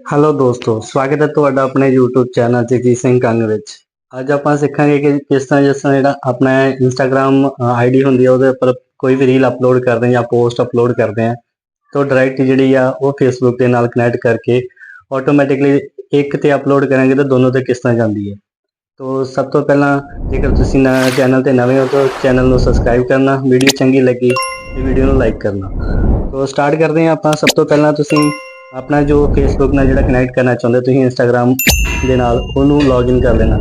Hello ਦੋਸਤੋ, ਸਵਾਗਤ ਹੈ ਤੁਹਾਡਾ ਆਪਣੇ YouTube ਚੈਨਲ ਜਗਜੀਤ ਸਿੰਘ ਕੰਗ ਵਿੱਚ। ਅੱਜ ਆਪਾਂ ਸਿੱਖਾਂਗੇ ਕਿ ਕਿਸ ਤਰ੍ਹਾਂ ਜਿਸ ਤਰ੍ਹਾਂ ਜਿਹੜਾ ਆਪਣਾ Instagram ਆਈਡੀ ਹੁੰਦੀ ਹੈ ਉਹਦੇ ਉੱਪਰ ਕੋਈ ਵੀ ਰੀਲ ਅਪਲੋਡ ਕਰਦੇ ਹਾਂ ਜਾਂ ਪੋਸਟ ਅਪਲੋਡ ਕਰਦੇ ਹਾਂ, ਤਾਂ ਡਾਇਰੈਕਟ ਜਿਹੜੀ ਆ, ਉਹ Facebook ਦੇ ਨਾਲ ਕਨੈਕਟ ਕਰਕੇ ਆਟੋਮੈਟਿਕਲੀ ਇੱਕ ਤੇ ਅਪਲੋਡ ਕਰਾਂਗੇ ਤਾਂ ਦੋਨੋਂ ਤੇ ਕਿਸ ਤਰ੍ਹਾਂ ਜਾਂਦੀ ਹੈ ਤੋ ਸਭ ਤੋਂ ਪਹਿਲਾਂ ਜੇਕਰ ਤੁਸੀਂ ਨਾ ਚੈਨਲ ਤੇ ਨਵੇਂ ਹੋ ਤਾਂ ਚੈਨਲ ਨੂੰ ਸਬਸਕ੍ਰਾਈਬ ਕਰਨਾ ਵੀਡੀਓ ਚੰਗੀ ਲੱਗੀ ਤੇ ਵੀਡੀਓ ਨੂੰ ਲਾਈਕ ਕਰਨਾ। ਤੋ ਸਟਾਰਟ ਕਰਦੇ ਹਾਂ ਆਪਾਂ। ਸਭ ਤੋਂ ਪਹਿਲਾਂ ਤੁਸੀਂ ਆਪਣਾ ਜੋ ਫੇਸਬੁੱਕ ਨਾਲ ਜਿਹੜਾ ਕਨੈਕਟ ਕਰਨਾ ਚਾਹੁੰਦੇ ਤੁਸੀਂ ਇੰਸਟਾਗ੍ਰam ਦੇ ਨਾਲ, ਉਹਨੂੰ ਲੌਗਇਨ ਕਰ ਲੈਣਾ।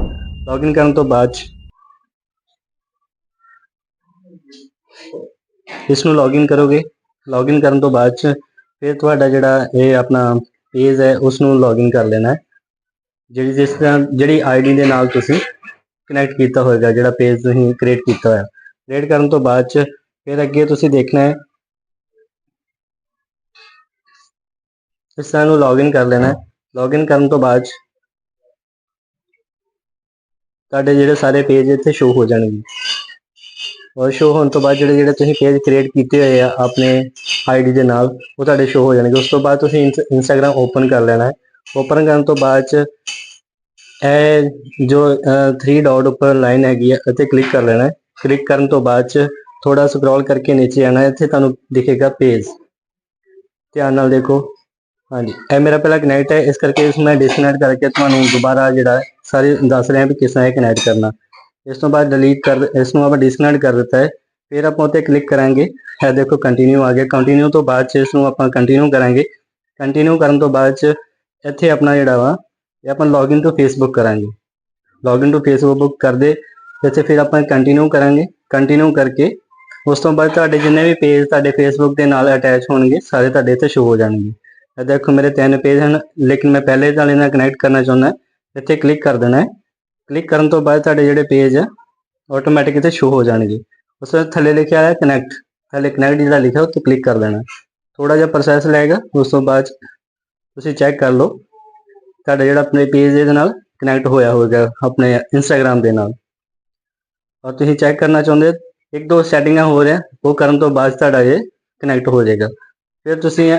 ਲੌਗਇਨ ਕਰਨ ਤੋਂ ਬਾਅਦ 'ਚ ਇਸ ਨੂੰ ਲੌਗਇਨ ਕਰੋਗੇ। ਲੌਗਇਨ ਕਰਨ ਤੋਂ ਬਾਅਦ 'ਚ ਫਿਰ ਤੁਹਾਡਾ ਜਿਹੜਾ ਇਹ ਆਪਣਾ ਪੇਜ ਹੈ ਉਸ ਨੂੰ ਲੌਗਇਨ ਕਰ ਲੈਣਾ। ਹੈ ਜਿਹੜੀ ਜਿਸ ਤਰ੍ਹਾਂ, ਜਿਹੜੀ ਆਈਡੀ ਦੇ ਨਾਲ ਤੁਸੀਂ ਕਨੈਕਟ ਕੀਤਾ ਹੋਏਗਾ, ਜਿਹੜਾ ਪੇਜ ਤੁਸੀਂ ਕ੍ਰੀਏਟ ਕੀਤਾ ਹੋਇਆ। ਕ੍ਰੀਏਟ ਕਰਨ ਤੋਂ ਬਾਅਦ 'ਚ ਫਿਰ ਅੱਗੇ ਤੁਸੀਂ ਦੇਖਣਾ ਹੈ ਫਿਰ ਸਾਨੂੰ ਨੂੰ ਲੌਗਇਨ ਕਰ ਲੈਣਾ ਹੈ। ਲੌਗਇਨ ਕਰਨ ਤੋਂ ਬਾਅਦ 'ਚ ਤੁਹਾਡੇ ਜਿਹੜੇ ਸਾਰੇ ਪੇਜ ਇੱਥੇ ਸ਼ੋ ਹੋ ਜਾਣਗੇ। ਔਰ ਸ਼ੋ ਹੋਣ ਤੋਂ ਬਾਅਦ ਜਿਹੜੇ ਜਿਹੜੇ ਤੁਸੀਂ ਪੇਜ ਕ੍ਰੀਏਟ ਕੀਤੇ ਹੋਏ ਆ ਆਪਣੇ ਆਈਡੀ ਦੇ ਨਾਲ, ਉਹ ਤੁਹਾਡੇ ਸ਼ੋ ਹੋ ਜਾਣਗੇ। ਉਸ ਤੋਂ ਬਾਅਦ ਤੁਸੀਂ ਇੰਸਟਾਗ੍ਰam ਓਪਨ ਕਰ ਲੈਣਾ ਹੈ। ਓਪਨ ਕਰਨ ਤੋਂ ਬਾਅਦ 'ਚ ਇਹ ਜੋ 3 ਡਾਟ ਉੱਪਰ ਲਾਈਨ ਹੈਗੀ ਹੈ ਇੱਥੇ ਕਲਿੱਕ ਕਰ ਲੈਣਾ ਹੈ। ਕਲਿੱਕ ਕਰਨ ਤੋਂ ਬਾਅਦ 'ਚ ਥੋੜਾ ਸਕਰੋਲ ਕਰਕੇ ਨੀਚੇ ਆਣਾ ਇੱਥੇ ਤੁਹਾਨੂੰ ਦਿਖੇਗਾ ਪੇਜ ਧਿਆਨ ਨਾਲ ਦੇਖੋ। ਹਾਂਜੀ। ਇਹ ਮੇਰਾ ਪਹਿਲਾ ਕਨੈਕਟ ਹੈ। ਇਸ ਕਰਕੇ ਇਸ ਮੈਂ ਡਿਸਕਨੈਕਟ ਕਰਕੇ ਤੁਹਾਨੂੰ ਦੁਬਾਰਾ ਜਿਹੜਾ ਸਾਰੇ ਦੱਸ ਰਿਹਾ ਵੀ ਕਿਸ ਤਰ੍ਹਾਂ ਇਹ ਕਨੈਕਟ ਕਰਨਾ। ਇਸ ਤੋਂ ਬਾਅਦ ਡਿਲੀਟ ਕਰ ਇਸ ਨੂੰ ਆਪਾਂ ਡਿਸਕਨੈਕਟ ਕਰ ਦਿੱਤਾ ਹੈ। ਫਿਰ ਆਪਾਂ ਉੱਤੇ ਕਲਿੱਕ ਕਰਾਂਗੇ। ਇਹ ਦੇਖੋ ਕੰਟੀਨਿਊ ਆ ਗਿਆ। ਕੰਟੀਨਿਊ ਤੋਂ ਬਾਅਦ ਚ ਇਸ ਨੂੰ ਆਪਾਂ ਕੰਟੀਨਿਊ ਕਰਾਂਗੇ। ਕੰਟੀਨਿਊ ਕਰਨ ਤੋਂ ਬਾਅਦ ਚ ਇੱਥੇ ਆਪਣਾ ਜਿਹੜਾ ਵਾ, ਇਹ ਆਪਾਂ ਲੌਗਇਨ ਟੂ ਫੇਸਬੁੱਕ ਕਰਾਂਗੇ। ਲੌਗਇਨ ਟੂ ਫੇਸਬੁੱਕ ਕਰਦੇ, ਇੱਥੇ ਫਿਰ ਆਪਾਂ ਕੰਟੀਨਿਊ ਕਰਾਂਗੇ। ਕੰਟੀਨਿਊ ਕਰਕੇ ਉਸ ਤੋਂ ਬਾਅਦ ਤੁਹਾਡੇ ਜਿੰਨੇ ਵੀ ਪੇਜ ਤੁਹਾਡੇ ਫੇਸਬੁੱਕ ਦੇ ਨਾਲ ਅਟੈਚ ਹੋਣਗੇ, ਸਾਰੇ ਤੁਹਾਡੇ ਇੱਥੇ ਸ਼ੋ ਹੋ ਜਾਣਗੇ। ਇਹ ਦੇਖੋ ਮੇਰੇ ਤਿੰਨ ਪੇਜ ਹਨ ਲੇਕਿਨ ਮੈਂ ਪਹਿਲੇ ਵਾਲੇ ਨਾਲ ਕਨੈਕਟ ਕਰਨਾ ਚਾਹੁੰਦਾ ਇੱਥੇ ਕਲਿੱਕ ਕਰ ਦੇਣਾ ਹੈ ਕਲਿੱਕ ਕਰਨ ਤੋਂ ਬਾਅਦ ਤੁਹਾਡੇ ਜਿਹੜੇ ਪੇਜ ਆ ਆਟੋਮੈਟਿਕ ਇੱਥੇ ਸ਼ੋ ਹੋ ਜਾਣਗੇ ਉਸ ਤੋਂ ਥੱਲੇ ਲਿਖਿਆ ਹੈ ਕਨੈਕਟ ਥੱਲੇ ਕਨੈਕਟ ਜਿਹੜਾ ਲਿਖਿਆ ਉੱਤੇ ਕਲਿੱਕ ਕਰ ਦੇਣਾ ਥੋੜਾ ਜਿਹਾ ਪ੍ਰੋਸੈਸ ਲਏਗਾ ਉਸ ਤੋਂ ਬਾਅਦ ਤੁਸੀਂ ਚੈੱਕ ਕਰ ਲਓ ਤੁਹਾਡਾ ਜਿਹੜਾ ਆਪਣੇ ਪੇਜ ਦੇ ਨਾਲ ਕਨੈਕਟ ਹੋਇਆ ਹੋਵੇਗਾ ਆਪਣੇ ਇੰਸਟਾਗ੍ਰam ਦੇ ਨਾਲ ਔਰ ਤੁਸੀਂ ਚੈੱਕ ਕਰਨਾ ਚਾਹੁੰਦੇ ਇੱਕ ਦੋ ਸੈਟਿੰਗਾਂ ਹੋ ਰਿਹਾ ਉਹ ਕਰਨ ਤੋਂ ਬਾਅਦ ਤੁਹਾਡਾ ਇਹ ਕਨੈਕਟ ਹੋ ਜਾਏਗਾ ਫਿਰ ਤੁਸੀਂ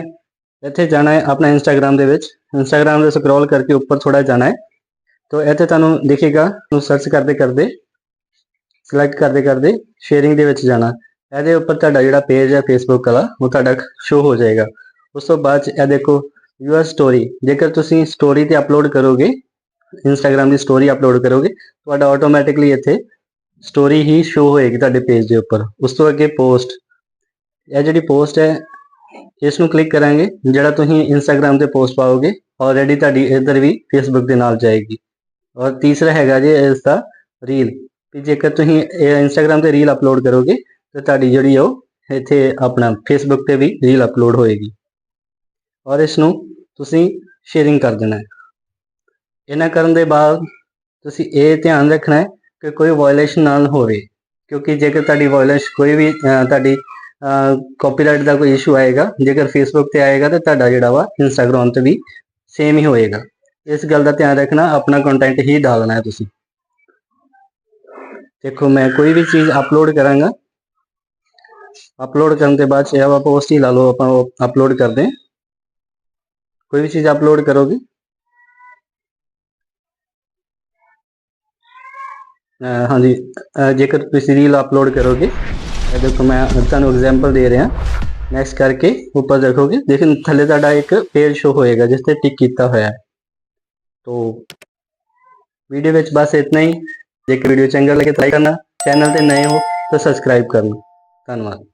ਇੱਥੇ ਜਾਣਾ ਹੈ ਆਪਣਾ ਇੰਸਟਾਗ੍ਰam ਦੇ ਵਿੱਚ। ਇੰਸਟਾਗ੍ਰam ਦੇ ਸਕਰੋਲ ਕਰਕੇ ਉੱਪਰ ਥੋੜਾ ਜਾਣਾ ਹੈ। ਤਾਂ ਇੱਥੇ ਤੁਹਾਨੂੰ ਦਿਖੇਗਾ ਨੂੰ ਸਰਚ ਕਰਦੇ ਕਰਦੇ ਸਿਲੈਕਟ ਕਰਦੇ ਕਰਦੇ ਸ਼ੇਅਰਿੰਗ ਦੇ ਵਿੱਚ ਜਾਣਾ। ਇਹਦੇ ਉੱਪਰ ਤੁਹਾਡਾ ਜਿਹੜਾ ਪੇਜ ਹੈ ਫੇਸਬੁੱਕ ਵਾਲਾ, ਉਹ ਤੁਹਾਡਾ ਸ਼ੋ ਹੋ ਜਾਏਗਾ। ਉਸ ਤੋਂ ਬਾਅਦ 'ਚ ਇਹ ਦੇਖੋ ਯੂਅਰ ਸਟੋਰੀ ਜੇਕਰ ਤੁਸੀਂ ਸਟੋਰੀ ਤੇ ਅਪਲੋਡ ਕਰੋਗੇ ਇੰਸਟਾਗ੍ਰam ਦੀ ਸਟੋਰੀ ਅਪਲੋਡ ਕਰੋਗੇ, ਤੁਹਾਡਾ ਆਟੋਮੈਟਿਕਲੀ ਇੱਥੇ ਸਟੋਰੀ ਹੀ ਸ਼ੋ ਹੋਏਗੀ ਤੁਹਾਡੇ ਪੇਜ ਦੇ ਉੱਪਰ। ਉਸ ਤੋਂ ਅੱਗੇ ਪੋਸਟ ਇਹ ਜਿਹੜੀ ਪੋਸਟ ਹੈ ਇਸ ਨੂੰ ਕਲਿੱਕ ਕਰਾਂਗੇ, ਜਿਹੜਾ ਤੁਸੀਂ ਇੰਸਟਾਗ੍ਰam ਤੇ ਪੋਸਟ ਪਾਓਗੇ ਆਲਰੇਡੀ ਤੁਹਾਡੀ ਇੱਧਰ ਵੀ ਫੇਸਬੁੱਕ ਦੇ ਨਾਲ ਜਾਏਗੀ। ਔਰ ਤੀਸਰਾ ਹੈਗਾ ਜੀ ਇਸ ਦਾ ਰੀਲ ਕਿ ਜੇਕਰ ਤੁਸੀਂ ਇੰਸਟਾਗ੍ਰam ਤੇ ਰੀਲ ਅਪਲੋਡ ਕਰੋਗੇ, ਤਾਂ ਤੁਹਾਡੀ ਜਿਹੜੀ ਉਹ ਇੱਥੇ ਆਪਣਾ ਫੇਸਬੁੱਕ ਤੇ ਵੀ ਰੀਲ ਅਪਲੋਡ ਹੋਏਗੀ। ਔਰ ਇਸ ਨੂੰ ਤੁਸੀਂ ਸ਼ੇਅਰਿੰਗ ਕਰ ਦੇਣਾ ਹੈ। ਇਹਨਾਂ ਕਰਨ ਦੇ ਬਾਅਦ ਤੁਸੀਂ ਇਹ ਧਿਆਨ ਰੱਖਣਾ ਹੈ ਕਿ ਕੋਈ ਵਾਇਓਲੇਸ਼ਨ ਨਾ ਹੋਵੇ, ਕਿਉਂਕਿ ਜੇਕਰ ਤੁਹਾਡੀ ਵਾਇਓਲੇਸ਼ਨ ਕੋਈ ਵੀ ਤੁਹਾਡੀ ਕਾਪੀਰਾਈਟ ਦਾ ਕੋਈ ਇਸ਼ੂ ਆਏਗਾ ਜੇਕਰ ਫੇਸਬੁੱਕ ਤੇ ਆਏਗਾ ਤਾਂ ਤੁਹਾਡਾ ਜਿਹੜਾ ਵਾ ਇੰਸਟਾਗ੍ਰam ਤੇ ਵੀ ਸੇਮ ਹੀ ਹੋਏਗਾ ਇਸ ਗੱਲ ਦਾ ਧਿਆਨ ਰੱਖਣਾ ਆਪਣਾ ਕੰਟੈਂਟ ਹੀ ਡਾਲਣਾ ਹੈ ਤੁਸੀਂ ਦੇਖੋ ਮੈਂ ਕੋਈ ਵੀ ਚੀਜ਼ ਅਪਲੋਡ ਕਰਾਂਗਾ ਅਪਲੋਡ ਕਰਨ ਦੇ ਬਾਅਦ ਇਹ ਆਪਾਂ ਪੋਸਟ ਹੀ ਲਾ ਲਓ ਆਪਾਂ ਅਪਲੋਡ ਕਰਦੇ ਹਾਂ ਕੋਈ ਵੀ ਚੀਜ਼ ਅਪਲੋਡ ਕਰੋਗੇ ਹਾਂਜੀ ਜੇਕਰ ਤੁਸੀਂ ਰੀਲ ਅਪਲੋਡ ਕਰੋਗੇ ਇਹ ਦੇਖੋ ਮੈਂ ਤੁਹਾਨੂੰ ਐਗਜ਼ਾਮਪਲ ਦੇ ਰਿਹਾ। ਨੈਕਸਟ ਕਰਕੇ ਉੱਪਰ ਦੇਖੋਗੇ। ਦੇਖੋ, ਥੱਲੇ ਤੁਹਾਡਾ ਇੱਕ ਪੇਜ ਸ਼ੋ ਹੋਏਗਾ, ਜਿਸ ਤੇ ਟਿਕ ਕੀਤਾ ਹੋਇਆ ਹੈ। ਤੋ ਵੀਡੀਓ ਵਿੱਚ ਬਸ ਇਤਨਾ ਹੀ। ਜੇਕਰ ਵੀਡੀਓ ਚੰਗਾ ਲੱਗੇ ਤਾਂ ਲਾਈਕ ਕਰਨਾ। ਚੈਨਲ ਤੇ ਨਏ ਹੋ ਤਾਂ ਸਬਸਕ੍ਰਾਈਬ ਕਰਨਾ। ਧੰਨਵਾਦ।